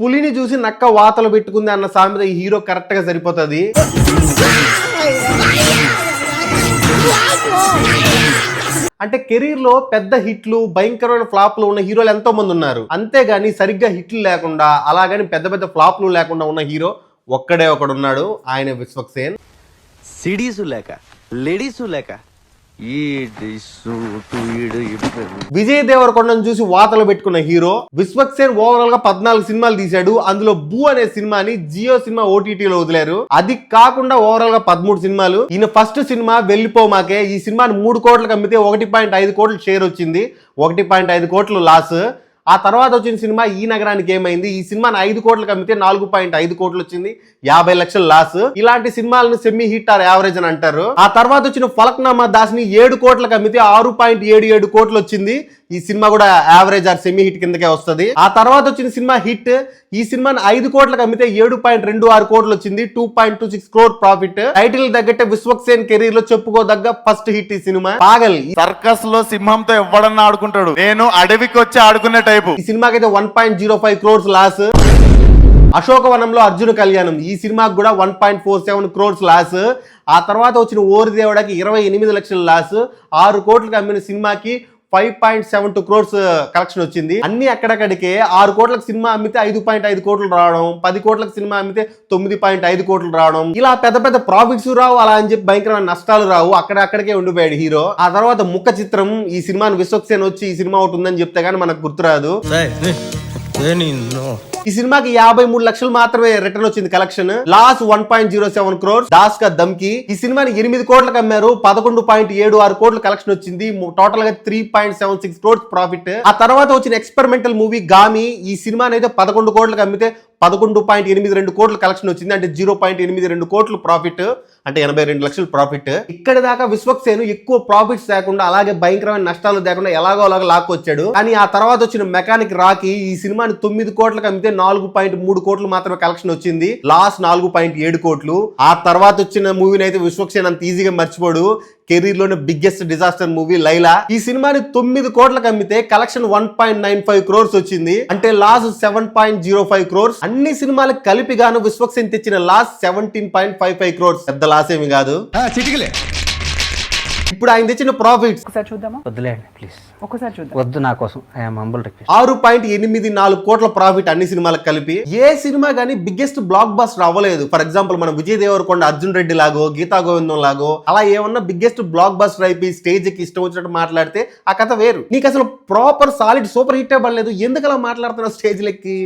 పులిని చూసి నక్క వాతలు పెట్టుకుంది అన్న సామెత ఈ హీరో కరెక్ట్గా సరిపోతుంది. అంటే కెరీర్లో పెద్ద హిట్లు భయంకరమైన ఫ్లాప్లు ఉన్న హీరోలు ఎంతో మంది ఉన్నారు. అంతేగాని సరిగ్గా హిట్లు లేకుండా అలాగని పెద్ద పెద్ద ఫ్లాప్లు లేకుండా ఉన్న హీరో ఒక్కడే ఒకడున్నాడు ఆయన విశ్వక్సేన్ సిడీసు లేక లేడీసు లేక విజయ్ దేవరకొండను చూసి వాతలు పెట్టుకున్న హీరో విశ్వక్సేన్ ఓవరాల్గా పద్నాలుగు సినిమాలు తీశాడు. అందులో బూ అనే సినిమాని జియో సినిమా ఓటీటీలో వదిలారు. అది కాకుండా ఓవరాల్గా పదమూడు సినిమాలు. ఈయన ఫస్ట్ సినిమా వెళ్ళిపోమాకే. ఈ సినిమాని మూడు కోట్లకు అమ్మితే ఒకటి పాయింట్ ఐదు కోట్లు షేర్ వచ్చింది. ఒకటి పాయింట్ ఐదు కోట్లు లాస్ ఆ తర్వాత వచ్చిన సినిమా ఈ నగరానికి ఏమైంది? ఈ సినిమాని ఐదు కోట్లకు అమ్మితే నాలుగు పాయింట్ ఐదు కోట్లు వచ్చింది యాభై లక్షల లాస్ ఇలాంటి సినిమాలను సెమీ హిట్ ఆర్ యావరేజ్ అని అంటారు. ఆ తర్వాత వచ్చిన ఫలక్నామా దాస్ని ఏడు కోట్లకు అమ్మితే ఆరు పాయింట్ ఏడు ఏడు కోట్లు వచ్చింది. ఈ సినిమా కూడా యావరేజ్ ఆర్ సెమీ హిట్ కిందకే వస్తుంది. ఆ తర్వాత వచ్చిన సినిమా హిట్ ఈ సినిమాని ఐదు కోట్లకు అమ్మితే ఏడు పాయింట్ రెండు ఆరు కోట్లు వచ్చింది. Two point two six crore profit title తగ్గట్టే విశ్వక్సేన్ కెరీర్లో చెప్పుకోదగ్గ ఫస్ట్ హిట్ ఈ సినిమా. పాగల్. సర్కస్లో సింహంతో ఎవడన్నా ఆడుకుంటాడు. నేను అడవికి వచ్చి ఆడుకునే టైపు ఈ సినిమాకి అయితే one point zero five crores loss. అశోకవనంలో Arjuna Kalyanam. ఈ సినిమాకి కూడా one point four seven crores loss. ఆ తర్వాత వచ్చిన ఓరి దేవుడకి ఇరవై ఎనిమిది లక్షల లాస్. ఆరు కోట్లకు అమ్మిన సినిమాకి five point seven two crores uh, collection వచ్చింది. అన్ని అక్కడక్కడికే ఆరు కోట్లకు సినిమా అమ్మితే ఐదు పాయింట్ ఐదు కోట్లు రావడం పది కోట్లకు సినిమా అమ్మితే తొమ్మిది పాయింట్ ఐదు కోట్లు రావడం. ఇలా పెద్ద పెద్ద ప్రాఫిట్స్ రావు అలా అని చెప్పి భయంకరమైన నష్టాలు రావు. అక్కడ అక్కడికే ఉండిపోయాడు హీరో. ఆ తర్వాత ముక్క చిత్రం ఈ సినిమాని విశ్వక్సేన్ వచ్చి ఈ సినిమా ఒకటి ఉందని చెప్తే గానీ మనకు గుర్తురాదు. ఈ సినిమాకి యాభై మూడు లక్షలు మాత్రమే రిటర్న్ వచ్చింది collection loss one point zero seven crores Das Ka Dhamki. ఈ సినిమాని ఎనిమిది కోట్లకు అమ్మారు. పదకొండు పాయింట్ ఏడు ఆరు కోట్ల కలెక్షన్ వచ్చింది. టోటల్గా three point seven six crores profit ఆ తర్వాత వచ్చిన ఎక్స్పెరిమెంటల్ మూవీ గామి. ఈ సినిమాని అయితే పదకొండు కోట్లకు అమ్మితే పదకొండు పాయింట్ ఎనిమిది రెండు కోట్ల కలెక్షన్ వచ్చింది. అంటే జీరో పాయింట్ ఎనిమిది రెండు కోట్లు ప్రాఫిట్ అంటే ఎనభై రెండు లక్షలు ప్రాఫిట్ ఇక్కడ దాకా విశ్వక్సేను ఎక్కువ ప్రాఫిట్స్ లేకుండా అలాగే భయంకరమైన నష్టాలు లేకుండా ఎలాగో అలాగ లాక్కొచ్చాడు. కానీ ఆ తర్వాత వచ్చిన మెకానిక్ రాకి ఈ సినిమాని తొమ్మిది కోట్లకు అమ్మితే నాలుగు పాయింట్ మూడు కోట్లు మాత్రమే కలెక్షన్ వచ్చింది. లాస్ట్ నాలుగు పాయింట్ ఏడు కోట్లు. ఆ తర్వాత వచ్చిన మూవీని అయితే విశ్వక్సేన్ అంత ఈజీగా మర్చిపోడు. కెరీర్లోనే బిగ్గెస్ట్ డిజాస్టర్ మూవీ లైలా. ఈ సినిమాని తొమ్మిది కోట్లకు అమ్మితే collection one point nine five crores వచ్చింది. అంటే loss seven point zero five crores అన్ని సినిమాలకు కలిపి గాను విశ్వక్సేన్ తెచ్చిన loss seventeen point five five crores పెద్ద లాస్ ఏమి కాదు. ఇప్పుడు ఆయన తెచ్చిన ప్రాఫిట్స్ ఒకసారి చూద్దామా? వద్దులేండి ప్లీజ్ ఒక్కసారి చూద్దాం. వద్దు నా కోసం. ఐఎమ్ హంబుల్ రిక్వెస్ట్ ఆరు పాయింట్ ఎనిమిది నాలుగు కోట్ల ప్రాఫిట్ అన్ని సినిమాలకు కలిపి. ఏ సినిమా కానీ బిగ్గెస్ట్ బ్లాక్ బస్టర్ అవ్వలేదు. ఫర్ ఎగ్జాంపుల్ మనం విజయ్ దేవరకొండ అర్జున్ రెడ్డి లాగో గీతా గోవిందం లాగో అలా ఏమన్నా బిగ్గెస్ట్ బ్లాక్ బస్టర్ అయిపోయి స్టేజ్కి ఇష్టం వచ్చినట్టు మాట్లాడితే ఆ కథ వేరు. నీకు అసలు ప్రాపర్ సాలిడ్ సూపర్ హిట్ పడలేదు. ఎందుకు అలా మాట్లాడుతున్నావు స్టేజ్ లెక్కి?